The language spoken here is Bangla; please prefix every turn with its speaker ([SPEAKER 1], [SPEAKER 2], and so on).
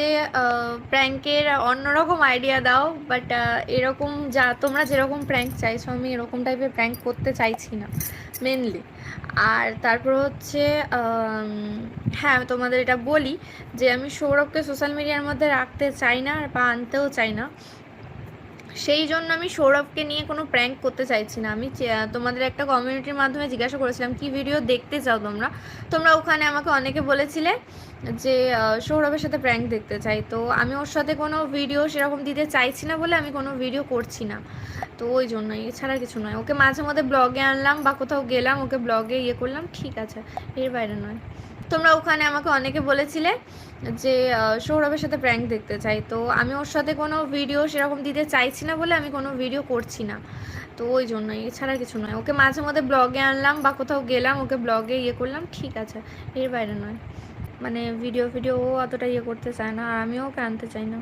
[SPEAKER 1] ভিডিওতে প্র্যাঙ্কের অন্যরকম আইডিয়া দাও বাট এরকম যা, তোমরা যেরকম প্র্যাঙ্ক চাইছো, আমি এরকম টাইপের প্র্যাঙ্ক করতে চাইছি না মেনলি আর তারপর হচ্ছে হ্যাঁ তোমাদের এটা বলি যে, আমি সৌরভকে সোশ্যাল মিডিয়ার মধ্যে রাখতে চাই না আর বা আনতেও চাই না সেই জন্য আমি সৌরভকে নিয়ে কোনো প্র্যাঙ্ক করতে চাইছি না। আমি তোমাদের একটা কমিউনিটির মাধ্যমে জিজ্ঞাসা করেছিলাম, কি ভিডিও দেখতে চাও তোমরা? তোমরা ওখানে আমাকে অনেকে বলেছিলে যে সৌরভের সাথে প্র্যাঙ্ক দেখতে চাই। তো আমি ওর সাথে কোনো ভিডিও সেরকম দিতে চাইছি না বলে আমি কোনো ভিডিও করছি না। তো ওই জন্যই, এছাড়া কিছু নয়। ওকে মাঝে মধ্যে ব্লগে আনলাম বা কোথাও গেলাম, ওকে ব্লগে ইয়ে করলাম, ঠিক আছে। এর বাইরে নয়। তোমরা ওখানে আমাকে অনেকে বলেছিলে যে সৌরভের সাথে প্র্যাঙ্ক দেখতে চাই। তো আমি ওর সাথে কোনো ভিডিও সেরকম দিতে চাইছি না বলে আমি কোনো ভিডিও করছি না। তো ওই জন্যই, এছাড়া কিছু নয়। ওকে মাঝে মধ্যে ব্লগে আনলাম বা কোথাও গেলাম, ওকে ব্লগে ইয়ে করলাম, ঠিক আছে। এর বাইরে নয়। মানে ভিডিও ভিডিও ও অতটা ইয়ে করতে চায় না, আর আমিও ওকে আনতে চাই না।